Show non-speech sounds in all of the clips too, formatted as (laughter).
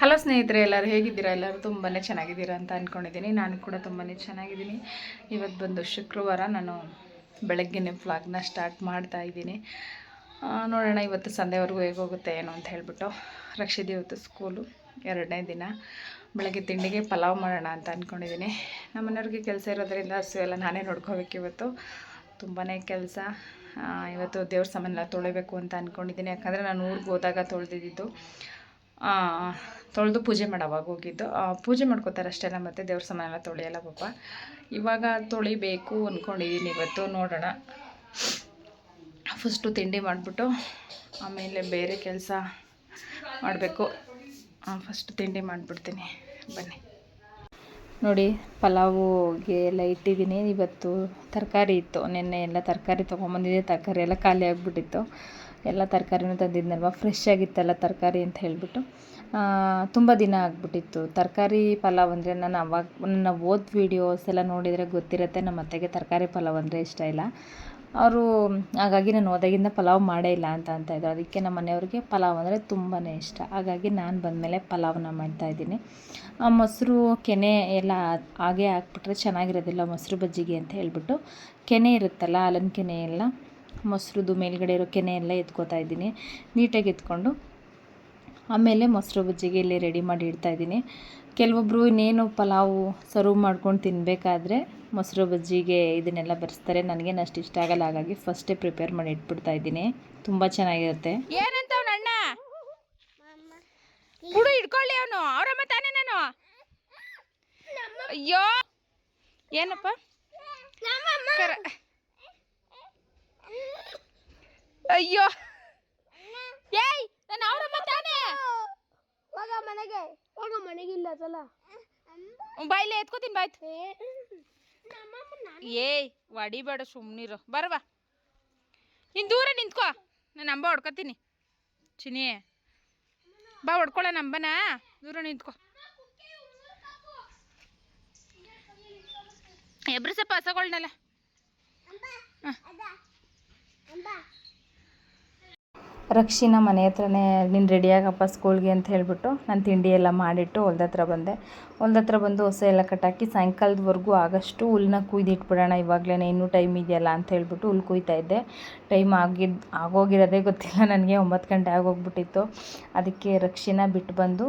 Hello ಸ್ನೇಹಿತರೆ, ಎಲ್ಲರೂ ಹೇಗಿದ್ದೀರಾ? ಎಲ್ಲರೂ ತುಂಬಾ ಚೆನ್ನಾಗಿದ್ದೀರಾ ಅಂತ ಅಂದ್ಕೊಂಡಿದ್ದೀನಿ ನಾನು ಕೂಡ ತುಂಬಾ ಚೆನ್ನಾಗಿದ್ದೀನಿ. ಇವತ್ತು ಬಂದು ಶುಕ್ರವಾರ ನಾನು ಬೆಳಗ್ಗೆನೇ ಫ್ಲಾಗ್ನ ಸ್ಟಾರ್ಟ್ ಮಾಡ್ತಾ ಇದ್ದೀನಿ. ನೋಡೋಣ ಇವತ್ತು ಸಂಧೆವರೆಗೂ ಹೇಗೆ ಹೋಗುತ್ತೆ ಏನು ಅಂತ ಹೇಳಿಬಿಟ್ಟು. ರಕ್ಷಿತ್ ಇವತ್ತು ಸ್ಕೂಲು ಎರಡನೇ ದಿನ. ಬೆಳಗ್ಗೆ ತಿಂಡಿಗೆ ಪಲಾವ್ ಮಾಡೋಣ ಅಂತ ಅಂದ್ಕೊಂಡಿದ್ದೀನಿ ನಮ್ಮ ಮನೆಯವ್ರಿಗೆ ಕೆಲಸ ಇರೋದ್ರಿಂದ ಹಸು ಎಲ್ಲ ನಾನೇ ನೋಡ್ಕೋಬೇಕು ಇವತ್ತು. ತುಂಬಾ ಕೆಲಸ. ಇವತ್ತು ದೇವ್ರ ಸಾಮಾನೆಲ್ಲ ತೊಳಿಬೇಕು ಅಂತ ಅಂದ್ಕೊಂಡಿದ್ದೀನಿ ಯಾಕಂದರೆ ನಾನು ಊರಿಗೆ ಹೋದಾಗ ತೊಳೆದಿದ್ದು. ತೊಳೆದು ಪೂಜೆ ಮಾಡೋವಾಗ ಹೋಗಿದ್ದು. ಪೂಜೆ ಮಾಡ್ಕೋತಾರೆ ಅಷ್ಟೇ ಮತ್ತೆ ದೇವ್ರ ಸಾಮಾನೆಲ್ಲ ತೊಳೆಯಲ್ಲ ಪಾಪ. ಇವಾಗ ತೊಳಿಬೇಕು ಅಂದ್ಕೊಂಡಿದ್ದೀನಿ ಇವತ್ತು, ನೋಡೋಣ. ಫಸ್ಟು ತಿಂಡಿ ಮಾಡಿಬಿಟ್ಟು, ಆಮೇಲೆ ಬೇರೆ ಕೆಲಸ ಮಾಡಬೇಕು. ಫಸ್ಟ್ ತಿಂಡಿ ಮಾಡಿಬಿಡ್ತೀನಿ. ಬನ್ನಿ. ನೋಡಿ, ಪಲಾವುಗೆ ಎಲ್ಲ ಇಟ್ಟಿದ್ದೀನಿ. ಇವತ್ತು ತರಕಾರಿ ಇತ್ತು. ನಿನ್ನೆ ಎಲ್ಲ ತರಕಾರಿ ತೊಗೊಂಬಂದಿದ್ದೆ. ತರಕಾರಿ ಎಲ್ಲ ಖಾಲಿ ಆಗಿಬಿಟ್ಟಿತ್ತು. ಎಲ್ಲ ತರಕಾರಿನೂ ತಂದಿದ್ನಲ್ವ? ಫ್ರೆಶ್ ಆಗಿತ್ತಲ್ಲ ತರಕಾರಿ ಅಂತ ಹೇಳಿಬಿಟ್ಟು. ತುಂಬ ದಿನ ಆಗಿಬಿಟ್ಟಿತ್ತು. ತರಕಾರಿ ಪಲಾವ್ ಅಂದರೆ ನಾನು ಅವಾಗ, ನನ್ನ ಓದ್ ವೀಡಿಯೋಸ್ ಎಲ್ಲ ನೋಡಿದರೆ ಗೊತ್ತಿರುತ್ತೆ. ನಮ್ಮ ಅತ್ತೆಗೆ ತರಕಾರಿ ಪಲಾವ್ ಅಂದರೆ ಇಷ್ಟ ಇಲ್ಲ. ಅವರು, ಹಾಗಾಗಿ ನಾನು ಹೋದಾಗಿಂದ ಪಲಾವ್ ಮಾಡೇ ಇಲ್ಲ ಅಂತ ಅಂತ ಇದ್ದರು ಅದಕ್ಕೆ ನಮ್ಮ ಮನೆಯವ್ರಿಗೆ ಪಲಾವ್ ಅಂದರೆ ತುಂಬಾ ಇಷ್ಟ. ಹಾಗಾಗಿ ನಾನು ಬಂದಮೇಲೆ ಪಲಾವ್ನ ಮಾಡ್ತಾಯಿದ್ದೀನಿ ಆ ಮೊಸರು, ಕೆನೆ ಎಲ್ಲ ಹಾಗೆ ಹಾಕ್ಬಿಟ್ರೆ ಚೆನ್ನಾಗಿರೋದಿಲ್ಲ ಮೊಸರು ಬಜ್ಜಿಗೆ ಅಂತ ಹೇಳ್ಬಿಟ್ಟು ಕೆನೆ ಇರುತ್ತಲ್ಲ ಹಾಲಿನ ಕೆನೆ ಎಲ್ಲ, ಮೊಸರುದು ಮೇಲ್ಗಡೆ ಇರೋ ಕೆನೆ ಎಲ್ಲ ಎತ್ಕೋತಾ ಇದ್ದೀನಿ. ನೀಟಾಗಿ ಎತ್ಕೊಂಡು ಆಮೇಲೆ ಮೊಸರು ಬಜ್ಜಿಗೆ ಇಲ್ಲಿ ರೆಡಿ ಮಾಡಿ ಇಡ್ತಾ ಇದ್ದೀನಿ. ಕೆಲವೊಬ್ಬರು ಇನ್ನೇನು ಪಲಾವು ಸರ್ವ್ ಮಾಡ್ಕೊಂಡು ತಿನ್ನಬೇಕಾದ್ರೆ ಮೊಸರು ಬಜ್ಜಿಗೆ ಇದನ್ನೆಲ್ಲ ಬೆರೆಸ್ತಾರೆ. ನನಗೇನು ಅಷ್ಟು ಇಷ್ಟ ಆಗಲ್ಲ, ಹಾಗಾಗಿ ಫಸ್ಟೇ ಪ್ರಿಪೇರ್ ಮಾಡಿ ಇಟ್ಬಿಡ್ತಾ ಇದ್ದೀನಿ. ತುಂಬ ಚೆನ್ನಾಗಿರುತ್ತೆ. ಏನಂತ ಅವ್ನ ಅಣ್ಣ? ಇಟ್ಕೊಳ್ಳಿ ಅವನು. ಅವರಮ್ಮ ತಾನೇ ನಾನು. ಅಯ್ಯೋ. ಏನಪ್ಪ? ಅಯ್ಯೋ. ಏಯ್, ನಾನು ಅವರಮ್ಮ ತಾನೇ. ಹೋಗ ಮನೆಗೆ. ಹೋಗ ಮನೆಗೆ ಇಲ್ಲ ಬಾಯ್ಲೆ ಎತ್ಕೋತೀನಿ ಬಾಯ್ತು ಏಯ್ ಹೊಡಿಬೇಡ ಸುಮ್ಮನಿರು ಬರವಾ ನೀನು ದೂರ ನಿಂತ್ಕೋ. ನಾನು ಅಂಬ ಹೊಡ್ಕೊತೀನಿ. ಚಿನಿ ಬಾ ಹೊಡ್ಕೊಳ್ಳೋ ನಂಬನ ದೂರ ನಿಂತ್ಕೋ. ಎಬ್ರಿಸಪ್ಪ ಹಸಗಳನ್ನೆಲ್ಲ ರಕ್ಷಿನ ಮನೆ ಹತ್ರನೇ ನೀನು ರೆಡಿಯಾಗಪ್ಪ ಸ್ಕೂಲ್ಗೆ ಅಂತ ಹೇಳಿಬಿಟ್ಟು ನಾನು ತಿಂಡಿ ಎಲ್ಲ ಮಾಡಿಟ್ಟು ಹೊಲ್ದ ಹತ್ರ ಬಂದೆ. ಹೊಲ್ದ ಹತ್ರ ಬಂದು ಹೊಸ ಎಲ್ಲ ಕಟ್ಟಾಕಿ ಸಾಯಂಕಾಲದವರೆಗೂ ಆಗಷ್ಟು ಹುಲ್ಲನ್ನ ಕುಯ್ದಿಟ್ಬಿಡೋಣ ಇವಾಗಲೇ ಇನ್ನೂ ಟೈಮ್ ಇದೆಯಲ್ಲ ಅಂತ ಹೇಳಿಬಿಟ್ಟು ಹುಲ್ ಕುಯ್ತಾ ಇದ್ದೆ. ಟೈಮ್ ಆಗಿದ್ದು ಆಗೋಗಿರೋದೇ ಗೊತ್ತಿಲ್ಲ ನನಗೆ, ಒಂಬತ್ತು ಗಂಟೆ ಆಗೋಗ್ಬಿಟ್ಟಿತ್ತು. ಅದಕ್ಕೆ ರಕ್ಷಿನ ಬಿಟ್ಟು ಬಂದು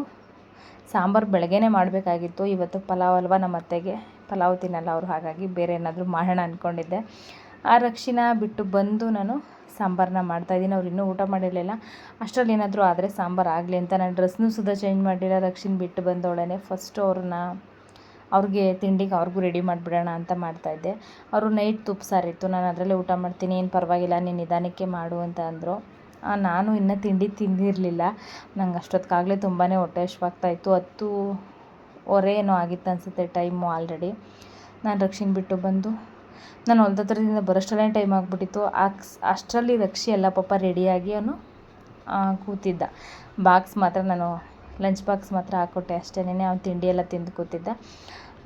ಸಾಂಬಾರು ಬೆಳಗ್ಗೆನೇ ಮಾಡಬೇಕಾಗಿತ್ತು. ಇವತ್ತು ಪಲಾವ್ ಅಲ್ವಾ ನಮ್ಮ ಅತ್ತೆಗೆ ಪಲಾವ್ ತಿನ್ನಲ್ಲ ಅವರು, ಹಾಗಾಗಿ ಬೇರೆ ಏನಾದರೂ ಮಾಡೋಣ ಅಂದ್ಕೊಂಡಿದ್ದೆ ಆ ರಕ್ಷಿನ ಬಿಟ್ಟು ಬಂದು ನಾನು ಸಾಂಬಾರನ್ನ ಮಾಡ್ತಾಯಿದ್ದೀನಿ ಅವ್ರು ಇನ್ನೂ ಊಟ ಮಾಡಿರಲಿಲ್ಲ. ಅಷ್ಟರಲ್ಲಿ ಏನಾದರೂ ಆದರೆ ಸಾಂಬಾರು ಆಗಲಿ ಅಂತ ನಾನು ಡ್ರೆಸ್ನೂ ಸುದ ಚೇಂಜ್ ಮಾಡಿಲ್ಲ ರಕ್ಷಿನ ಬಿಟ್ಟು ಬಂದವಳೇ ಫಸ್ಟು ಅವ್ರನ್ನ ಅವ್ರಿಗೆ ತಿಂಡಿಗೆ ಅವ್ರಿಗೂ ರೆಡಿ ಮಾಡಿಬಿಡೋಣ ಅಂತ ಮಾಡ್ತಾಯಿದ್ದೆ ಅವರು ನೈಟ್ ತುಪ್ಪ ಸಾರಿತ್ತು ನಾನು ಅದರಲ್ಲೇ ಊಟ ಮಾಡ್ತೀನಿ. ಏನು ಪರವಾಗಿಲ್ಲ. ನೀನು ನಿಧಾನಕ್ಕೆ ಮಾಡು ಅಂತ ಅಂದರು. ನಾನು ಇನ್ನೂ ತಿಂಡಿ ತಿಂದಿರಲಿಲ್ಲ. ನಂಗೆ ಅಷ್ಟೊತ್ತಿಗಾಗಲೇ ತುಂಬಾ ಹೊಟ್ಟೆ ಹಶ್ವಾಗ್ತಾಯಿತ್ತು ಹತ್ತು ಹೊರೆ ಏನೋ ಆಗಿತ್ತು ಅನಿಸುತ್ತೆ ಟೈಮು ಆಲ್ರೆಡಿ. ನಾನು ರಕ್ಷಿನ ಬಿಟ್ಟು ಬಂದು ನಾನು ಹೊಲ್ದ ಹತ್ರದಿಂದ ಬರೋಷ್ಟಲ್ಲೇ ಟೈಮ್ ಆಗಿಬಿಟ್ಟಿತ್ತು ಅಷ್ಟರಲ್ಲಿ ರಕ್ಷಿ ಎಲ್ಲ ಪಾಪ ರೆಡಿಯಾಗಿ ಅವನು ಕೂತಿದ್ದ. ಬಾಕ್ಸ್ ಮಾತ್ರ ನಾನು ಲಂಚ್ ಬಾಕ್ಸ್ ಮಾತ್ರ ಹಾಕ್ಕೊಟ್ಟೆ ಅಷ್ಟೇನೆ ಅವ್ನು ತಿಂಡಿ ಎಲ್ಲ ತಿಂದು ಕೂತಿದ್ದ.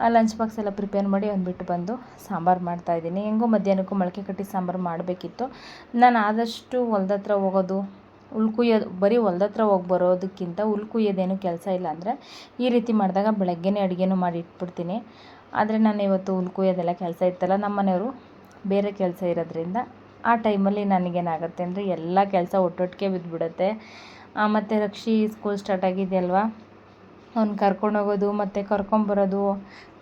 ಆ ಲಂಚ್ ಬಾಕ್ಸ್ ಎಲ್ಲ ಪ್ರಿಪೇರ್ ಮಾಡಿ ಅವ್ನು ಬಿಟ್ಟು ಬಂದು ಸಾಂಬಾರು ಮಾಡ್ತಾಯಿದ್ದೀನಿ ಹೆಂಗೋ ಮಧ್ಯಾಹ್ನಕ್ಕೂ ಮೊಳಕೆ ಕಟ್ಟಿ ಸಾಂಬಾರು ಮಾಡಬೇಕಿತ್ತು. ನಾನು ಆದಷ್ಟು ಹೊಲ್ದ ಹತ್ರ ಹೋಗೋದು ಉಳ್ಕುಯ್ಯೋದು ಕುಯ್ಯೋದು ಬರೀ ಹೊಲ್ದ ಹತ್ರ ಹೋಗಿ ಬರೋದಕ್ಕಿಂತ ಉಳ್ಕುಯ್ಯೋದೇನು ಕುಯ್ಯೋದೇನು ಕೆಲಸ ಇಲ್ಲ ಅಂದರೆ ಈ ರೀತಿ ಮಾಡಿದಾಗ ಬೆಳಗ್ಗೆನೇ ಅಡುಗೆನೂ ಮಾಡಿ ಇಟ್ಬಿಡ್ತೀನಿ. ಆದರೆ ನಾನು ಇವತ್ತು ಹುಲ್ ಕುಯ್ಯೋದೆಲ್ಲ ಕೆಲಸ ಇತ್ತಲ್ಲ ನಮ್ಮ ಮನೆಯವರು ಬೇರೆ ಕೆಲಸ ಇರೋದ್ರಿಂದ ಆ ಟೈಮಲ್ಲಿ ನನಗೇನಾಗುತ್ತೆ ಅಂದರೆ ಎಲ್ಲ ಕೆಲಸ ಒಟ್ಟೊಟ್ಟಿಗೆ ಬಿದ್ದುಬಿಡುತ್ತೆ ಮತ್ತು ರಕ್ಷಿ ಸ್ಕೂಲ್ ಸ್ಟಾರ್ಟ್ ಆಗಿದೆಯಲ್ವಾ? ಅವ್ನು ಕರ್ಕೊಂಡೋಗೋದು ಮತ್ತು ಕರ್ಕೊಂಬರೋದು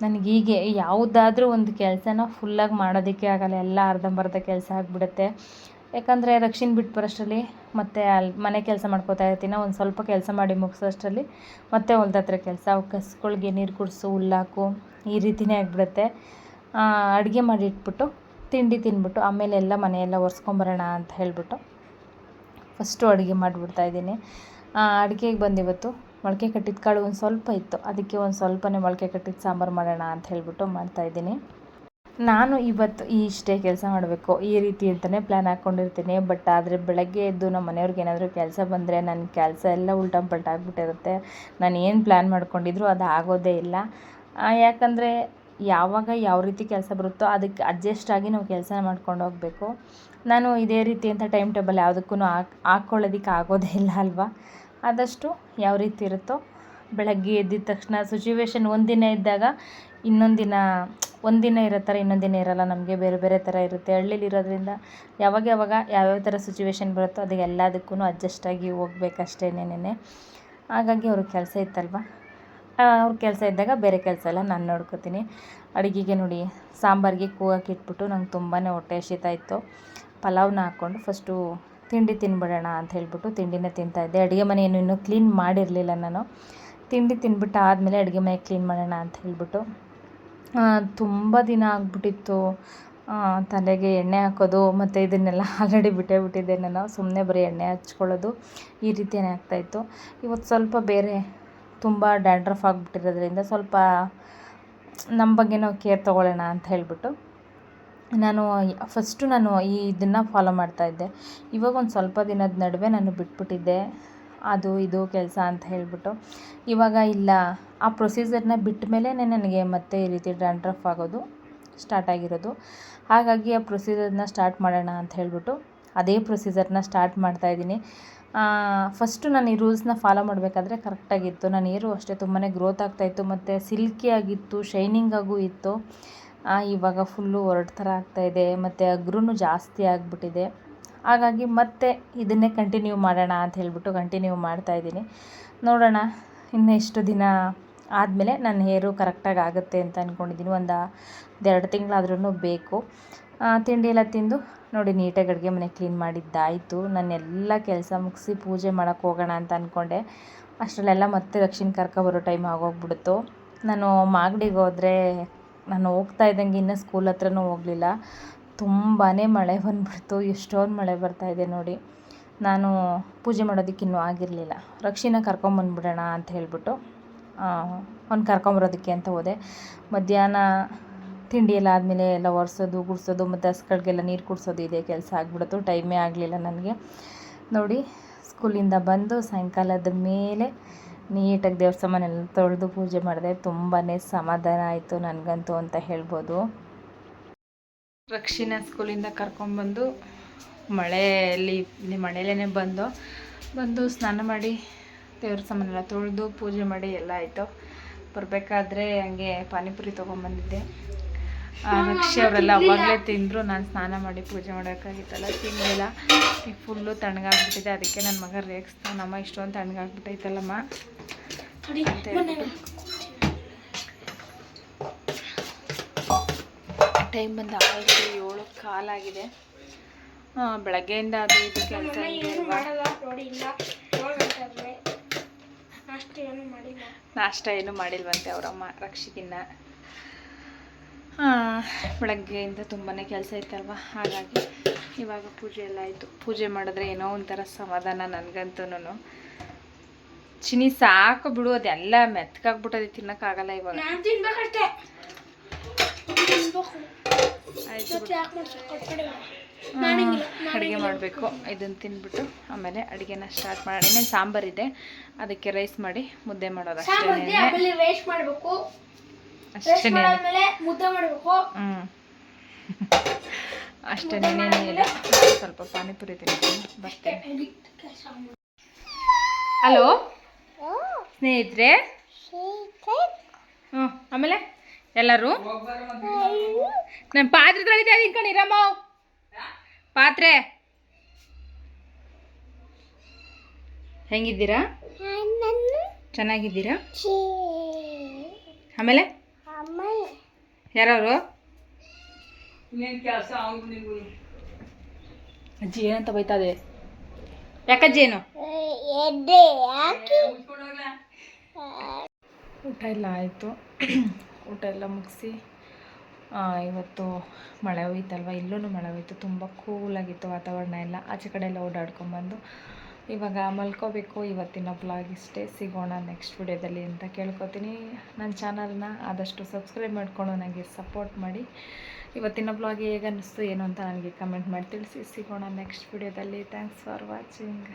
ನನಗೆ ಹೀಗೆ ಯಾವುದಾದ್ರೂ ಒಂದು ಕೆಲಸನ ಫುಲ್ಲಾಗಿ ಮಾಡೋದಕ್ಕೆ ಆಗಲ್ಲ, ಎಲ್ಲ ಅರ್ಧಂಬರ್ಧ ಕೆಲಸ ಆಗಿಬಿಡುತ್ತೆ. ಯಾಕಂದರೆ ರಕ್ಷಿನ ಬಿಟ್ಟು ಬರೋಷ್ಟರಲ್ಲಿ ಮತ್ತೆ ಅಲ್ಲಿ ಮನೆ ಕೆಲಸ ಮಾಡ್ಕೋತಾ ಇರ್ತೀನಿ, ಒಂದು ಸ್ವಲ್ಪ ಕೆಲಸ ಮಾಡಿ ಮುಗಿಸೋಷ್ಟರಲ್ಲಿ ಮತ್ತೆ ಹೊಲ್ದ ಹತ್ರ ಕೆಲಸ ಕಸ್ಗಳಿಗೆ ನೀರು ಕುಡಿಸು ಹುಲ್ಲಾಕು ಈ ರೀತಿಯೇ ಆಗಿಬಿಡುತ್ತೆ. ಅಡುಗೆ ಮಾಡಿ ಇಟ್ಬಿಟ್ಟು, ತಿಂಡಿ ತಿನ್ಬಿಟ್ಟು, ಆಮೇಲೆ ಎಲ್ಲ ಮನೆಯೆಲ್ಲ ಒರೆಸ್ಕೊಂಬರೋಣ ಅಂತ ಹೇಳಿಬಿಟ್ಟು ಫಸ್ಟು ಅಡುಗೆ ಮಾಡಿಬಿಡ್ತಾ ಇದ್ದೀನಿ. ಅಡುಗೆಗೆ ಬಂದಿವತ್ತು ಮೊಳಕೆ ಕಟ್ಟಿದ ಕಾಳು ಒಂದು ಸ್ವಲ್ಪ ಇತ್ತು, ಅದಕ್ಕೆ ಒಂದು ಸ್ವಲ್ಪನೇ ಮೊಳಕೆ ಕಟ್ಟಿದ ಸಾಂಬಾರು ಮಾಡೋಣ ಅಂತ ಹೇಳಿಬಿಟ್ಟು ಮಾಡ್ತಾಯಿದ್ದೀನಿ ನಾನು ಇವತ್ತು ಈ ಇಷ್ಟೇ ಕೆಲಸ ಮಾಡಬೇಕು. ಈ ರೀತಿ ಅಂತಲೇ ಪ್ಲ್ಯಾನ್ ಹಾಕ್ಕೊಂಡಿರ್ತೀನಿ ಬಟ್ ಆದರೆ ಬೆಳಗ್ಗೆ ಎದ್ದು ನಮ್ಮ ಮನೆಯವ್ರಿಗೆ ಏನಾದರೂ ಕೆಲಸ ಬಂದರೆ ನನ್ನ ಕೆಲಸ ಎಲ್ಲ ಉಲ್ಟಾ ಪಲ್ಟಾ ಆಗಿಬಿಟ್ಟಿರುತ್ತೆ. ನಾನು ಏನು ಪ್ಲ್ಯಾನ್ ಮಾಡ್ಕೊಂಡಿದ್ರು ಅದು ಆಗೋದೇ ಇಲ್ಲ. ಯಾಕಂದರೆ ಯಾವಾಗ ಯಾವ ರೀತಿ ಕೆಲಸ ಬರುತ್ತೋ ಅದಕ್ಕೆ ಅಡ್ಜಸ್ಟ್ ಆಗಿ ನಾವು ಕೆಲಸ ಮಾಡ್ಕೊಂಡು ಹೋಗಬೇಕು. ನಾನು ಇದೇ ರೀತಿ ಅಂತ ಟೈಮ್ ಟೇಬಲ್ ಯಾವುದಕ್ಕೂ ಹಾಕ್ ಹಾಕ್ಕೊಳ್ಳೋದಕ್ಕೆ ಆಗೋದೇ ಇಲ್ಲ ಅಲ್ವಾ? ಆದಷ್ಟು ಯಾವ ರೀತಿ ಇರುತ್ತೋ ಬೆಳಗ್ಗೆ ಎದ್ದಿದ ತಕ್ಷಣ ಸಿಚುವೇಶನ್ ಒಂದಿನ ಇದ್ದಾಗ ಇನ್ನೊಂದಿನ ದಿನ ಒಂದಿನ ಇರೋ ಥರ ಇನ್ನೊಂದು ದಿನ ಇರಲ್ಲ, ನಮಗೆ ಬೇರೆ ಬೇರೆ ಥರ ಇರುತ್ತೆ. ಹಳ್ಳಿಲಿ ಇರೋದ್ರಿಂದ ಯಾವಾಗ ಯಾವಾಗ ಯಾವ್ಯಾವ ಥರ ಸಿಚುವೇಶನ್ ಬರುತ್ತೋ ಅದಕ್ಕೆ ಎಲ್ಲದಕ್ಕೂ ಅಡ್ಜಸ್ಟ್ ಆಗಿ ಹೋಗ್ಬೇಕಷ್ಟೇನೇನೆ ಹಾಗಾಗಿ ಅವ್ರಿಗೆ ಕೆಲಸ ಇತ್ತಲ್ವ? ಅವ್ರ ಕೆಲಸ ಇದ್ದಾಗ ಬೇರೆ ಕೆಲಸ ಎಲ್ಲ ನಾನು ನೋಡ್ಕೋತೀನಿ. ಅಡುಗೆಗೆ ನೋಡಿ, ಸಾಂಬಾರಿಗೆ ಕೂಗಕ್ಕೆ ಇಟ್ಬಿಟ್ಟು ನಂಗೆ ತುಂಬಾ ಹೊಟ್ಟೆ ಹಸಿತಾ ಇತ್ತು. ಪಲಾವ್ನ ಹಾಕ್ಕೊಂಡು ಫಸ್ಟು ತಿಂಡಿ ತಿನ್ಬಿಡೋಣ ಅಂತ ಹೇಳ್ಬಿಟ್ಟು ತಿಂಡಿನ ತಿಂತಾಯಿದ್ದೆ ಅಡುಗೆ ಮನೆಯನ್ನು ಇನ್ನೂ ಕ್ಲೀನ್ ಮಾಡಿರಲಿಲ್ಲ ನಾನು. ತಿಂಡಿ ತಿನ್ಬಿಟ್ಟು ಆದಮೇಲೆ ಅಡುಗೆ ಮನೆ ಕ್ಲೀನ್ ಮಾಡೋಣ ಅಂತ ಹೇಳ್ಬಿಟ್ಟು ತುಂಬ ದಿನ ಆಗಿಬಿಟ್ಟಿತ್ತು. ತಲೆಗೆ ಎಣ್ಣೆ ಹಾಕೋದು, ಮತ್ತು ಇದನ್ನೆಲ್ಲ (laughs) ಆಲ್ರೆಡಿ ಬಿಟ್ಟೇ ಬಿಟ್ಟಿದ್ದೆ ನಾನು. ಸುಮ್ಮನೆ ಬರೀ ಎಣ್ಣೆ ಹಚ್ಕೊಳ್ಳೋದು ಈ ರೀತಿಯೇ ಆಗ್ತಾಯಿತ್ತು ಇವತ್ತು ಸ್ವಲ್ಪ ಬೇರೆ ತುಂಬ ಡ್ಯಾಂಡ್ರಫ್ ಆಗಿಬಿಟ್ಟಿರೋದ್ರಿಂದ ಸ್ವಲ್ಪ ನಮ್ಮ ಬಗ್ಗೆ ನಾವು ಕೇರ್ ತೊಗೊಳ್ಳೋಣ ಅಂತ ಹೇಳಿಬಿಟ್ಟು ನಾನು ಫಸ್ಟು ನಾನು ಈ ಇದನ್ನು ಫಾಲೋ ಮಾಡ್ತಾಯಿದ್ದೆ ಇವಾಗ ಒಂದು ಸ್ವಲ್ಪ ದಿನದ ನಡುವೆ ನಾನು ಬಿಟ್ಬಿಟ್ಟಿದ್ದೆ. ಅದು ಇದು ಕೆಲಸ ಅಂತ ಹೇಳಿಬಿಟ್ಟು. ಇವಾಗ ಇಲ್ಲ, ಆ ಪ್ರೊಸೀಜರ್ನ ಬಿಟ್ಟ ಮೇಲೆ ನನಗೆ ಮತ್ತೆ ಈ ರೀತಿ ಡ್ಯಾಂಡ್ರಫ್ ಆಗೋದು ಸ್ಟಾರ್ಟ್ ಆಗಿರೋದು. ಹಾಗಾಗಿ ಆ ಪ್ರೊಸೀಜರ್ನ ಸ್ಟಾರ್ಟ್ ಮಾಡೋಣ ಅಂತ ಹೇಳಿಬಿಟ್ಟು ಅದೇ ಪ್ರೊಸೀಜರ್ನ ಸ್ಟಾರ್ಟ್ ಮಾಡ್ತಾಯಿದ್ದೀನಿ ಫಸ್ಟು ನಾನು ಈ ರೂಲ್ಸ್ನ ಫಾಲೋ ಮಾಡಬೇಕಾದ್ರೆ ಕರೆಕ್ಟಾಗಿತ್ತು ನನ್ನ ಏರು ಅಷ್ಟೇ ತುಂಬಾ ಗ್ರೋತ್ ಆಗ್ತಾಯಿತ್ತು ಮತ್ತು ಸಿಲ್ಕಿ ಆಗಿತ್ತು ಶೈನಿಂಗ್ ಆಗೂ ಇತ್ತು. ಇವಾಗ ಫುಲ್ಲು ಒರಟು ಥರ ಆಗ್ತಾಯಿದೆ ಮತ್ತು ಅಗ್ರೂ ಜಾಸ್ತಿ ಆಗಿಬಿಟ್ಟಿದೆ. ಹಾಗಾಗಿ ಮತ್ತೆ ಇದನ್ನೇ ಕಂಟಿನ್ಯೂ ಮಾಡೋಣ ಅಂತ ಹೇಳಿಬಿಟ್ಟು ಕಂಟಿನ್ಯೂ ಮಾಡ್ತಾಯಿದ್ದೀನಿ ನೋಡೋಣ, ಇನ್ನು ಎಷ್ಟು ದಿನ ಆದಮೇಲೆ ನನ್ನ ಹೇರು ಕರೆಕ್ಟಾಗಿ ಆಗುತ್ತೆ ಅಂತ ಅಂದ್ಕೊಂಡಿದ್ದೀನಿ ಒಂದು ಎರಡು ತಿಂಗಳಾದ್ರೂ ಬೇಕು. ತಿಂಡಿ ಎಲ್ಲ ತಿಂದು ನೋಡಿ ನೀಟಾಗಿ ಅಡುಗೆ ಮನೆ ಕ್ಲೀನ್ ಮಾಡಿದ್ದಾಯಿತು. ನಾನು ಎಲ್ಲ ಕೆಲಸ ಮುಗಿಸಿ ಪೂಜೆ ಮಾಡೋಕ್ಕೆ ಹೋಗೋಣ ಅಂತ ಅಂದ್ಕೊಂಡೆ ಅಷ್ಟರಲ್ಲೆಲ್ಲ ಮತ್ತೆ ರಕ್ಷಿನ ಕರ್ಕೊಬರೋ ಟೈಮ್ ಆಗೋಗ್ಬಿಡ್ತು. ನಾನು ಮಾಗಡಿಗೆ ಹೋದರೆ ನಾನು ಹೋಗ್ತಾ ಇದ್ದಂಗೆ ಇನ್ನೂ ಸ್ಕೂಲ್ ಹತ್ರನೂ ಹೋಗಲಿಲ್ಲ. ತುಂಬಾ ಮಳೆ ಬಂದ್ಬಿಡ್ತು. ಎಷ್ಟೊಂದು ಮಳೆ ಬರ್ತಾಯಿದೆ ನೋಡಿ. ನಾನು ಪೂಜೆ ಮಾಡೋದಕ್ಕೆ ಇನ್ನೂ ಆಗಿರಲಿಲ್ಲ. ರಕ್ಷಿನ ಕರ್ಕೊಂಬಂದ್ಬಿಡೋಣ ಅಂತ ಹೇಳ್ಬಿಟ್ಟು ಅವ್ನು ಕರ್ಕೊಂಬರೋದಕ್ಕೆ ಅಂತ ಹೋದೆ. ಮಧ್ಯಾಹ್ನ ತಿಂಡಿ ಎಲ್ಲ ಆದಮೇಲೆ ಎಲ್ಲ ಒರೆಸೋದು, ಗುಡಿಸೋದು, ಮತ್ತು ಹಸ್ಗಳಿಗೆಲ್ಲ ನೀರು ಕುಡಿಸೋದು ಇದೇ ಕೆಲಸ ಆಗಿಬಿಡ್ತು ಟೈಮೇ ಆಗಲಿಲ್ಲ ನನಗೆ. ನೋಡಿ, ಸ್ಕೂಲಿಂದ ಬಂದು ಸಾಯಂಕಾಲದ ಮೇಲೆ ನೀಟಾಗಿ ದೇವ್ರ ಸಾಮಾನೆಲ್ಲ ತೊಳೆದು ಪೂಜೆ ಮಾಡಿದೆ. ತುಂಬಾ ಸಮಾಧಾನ ಆಯಿತು ನನಗಂತೂ ಅಂತ ಹೇಳ್ಬೋದು. ರಕ್ಷಿನ ಸ್ಕೂಲಿಂದ ಕರ್ಕೊಂಡ್ಬಂದು ಮಳೆಯಲ್ಲಿ ಇಲ್ಲಿ ಮಳೆಯಲ್ಲೇ ಬಂದು ಬಂದು ಸ್ನಾನ ಮಾಡಿ ದೇವ್ರ ಸಾಮಾನೆಲ್ಲ ತೊಳೆದು ಪೂಜೆ ಮಾಡಿ ಎಲ್ಲ ಆಯಿತು. ಬರಬೇಕಾದ್ರೆ ಹಂಗೆ ಪಾನಿಪುರಿ ತೊಗೊಂಬಂದಿದ್ದೆ ಆ, ರಕ್ಷಿ ಅವರೆಲ್ಲ ಅವಾಗಲೇ ತಿಂದರು. ನಾನು ಸ್ನಾನ ಮಾಡಿ ಪೂಜೆ ಮಾಡೋಕ್ಕಾಗಿತ್ತಲ್ಲ ತಿನ್ನಲಿಲ್ಲ ಈಗ ಫುಲ್ಲು ತಣ್ಣಗಾಗ್ಬಿಟ್ಟಿದೆ. ಅದಕ್ಕೆ ನನ್ನ ಮಗ ರೇಗಿಸ್ತಾನಮ್ಮ ಇಷ್ಟೊಂದು ತಣ್ಣಗಾಗ್ಬಿಟ್ಟೈತಲ್ಲಮ್ಮ. ಅಂತ ಟೈಮ್ ಬಂದು ಆಲ್ರೆಡಿ ಏಳು ಕಾಲಾಗಿದೆ ಬೆಳಗ್ಗೆಯಿಂದ ಅದು ಇದು ಕೆಲಸ ನಾಷ್ಟ ಏನು ಮಾಡಿಲ್ವಂತೆ ಅವರಮ್ಮ ರಕ್ಷಿಗಿನ್ನ ಬೆಳಗ್ಗೆಯಿಂದ ತುಂಬಾ ಕೆಲಸ ಇತ್ತಲ್ವ? ಹಾಗಾಗಿ ಇವಾಗ ಪೂಜೆ ಎಲ್ಲ ಆಯಿತು. ಪೂಜೆ ಮಾಡಿದ್ರೆ ಏನೋ ಒಂಥರ ಸಮಾಧಾನ ನನಗಂತೂ ಚಿನಿ ಸಾಕು ಬಿಡು ಅದೆಲ್ಲ ಮೆತ್ಕಾಗ್ಬಿಟ್ಟದೆ ತಿನ್ನೋಕ್ಕಾಗಲ್ಲ ಇವಾಗ. ಅಡುಗೆ ಮಾಡಬೇಕು. ಇದನ್ನು ತಿಂದ್ಬಿಟ್ಟು ಆಮೇಲೆ ಅಡುಗೆನ ಸ್ಟಾರ್ಟ್ ಮಾಡೋಣ. ಇನ್ನೇನು ಸಾಂಬಾರಿದೆ ಅದಕ್ಕೆ ರೈಸ್ ಮಾಡಿ ಮುದ್ದೆ ಮಾಡೋದು ಅಷ್ಟೇ ವೇಸ್ಟ್ ಮಾಡಬೇಕು. ಅಷ್ಟೇ ಮುದ್ದೆ ಮಾಡಬೇಕು. ಹ್ಞೂ ಅಷ್ಟೇ ಇಲ್ಲ. ಸ್ವಲ್ಪ ಪಾನಿಪುರಿ ತಿಂತೀನಿ ಬರ್ತೇನೆ. ಹಲೋ ಸ್ನೇಹಿತರೆ? ಹ್ಞೂ ಆಮೇಲೆ? ಎಲ್ಲರೂ? ನನ್ನ ಪಾತ್ರೆ ತೊಳಿತಾ ಇದ್ದೀನಿ ಕಣಿ ರಮ್ಮ ಪಾತ್ರೆ? ಹೆಂಗಿದ್ದೀರಾ? ಚೆನ್ನಾಗಿದ್ದೀರಾ? ಆಮೇಲೆ? ಯಾರವರು? ಅಜ್ಜಿ ಏನಂತ ಬೈತಾದೆ ಯಾಕಜ್ಜಿ ಏನು? ಊಟ ಇಲ್ಲ ಆಯಿತು. ಊಟ ಎಲ್ಲ ಮುಗಿಸಿ ಇವತ್ತು ಮಳೆ ಹೋಯ್ತಲ್ವ? ಇಲ್ಲೂ ಮಳೆ ಹೋಯ್ತು. ತುಂಬ ಕೂಲಾಗಿತ್ತು ವಾತಾವರಣ ಎಲ್ಲ. ಆಚೆ ಕಡೆ ಎಲ್ಲ ಓಡಾಡ್ಕೊಂಬಂದು ಇವಾಗ ಮಲ್ಕೋಬೇಕು. ಇವತ್ತಿನ ಬ್ಲಾಗ್ ಇಷ್ಟೇ. ಸಿಗೋಣ ನೆಕ್ಸ್ಟ್ ವಿಡಿಯೋದಲ್ಲಿ ಅಂತ ಕೇಳ್ಕೊತೀನಿ. ನನ್ನ ಚಾನಲ್ನ ಆದಷ್ಟು ಸಬ್ಸ್ಕ್ರೈಬ್ ಮಾಡಿಕೊಂಡು ನನಗೆ ಸಪೋರ್ಟ್ ಮಾಡಿ. ಇವತ್ತಿನ ಬ್ಲಾಗ್ ಹೇಗೆ ಅನ್ನಿಸ್ತು ಏನು ಅಂತ ನನಗೆ ಕಮೆಂಟ್ ಮಾಡಿ ತಿಳಿಸಿ. ಸಿಗೋಣ ನೆಕ್ಸ್ಟ್ ವಿಡಿಯೋದಲ್ಲಿ. Thanks for watching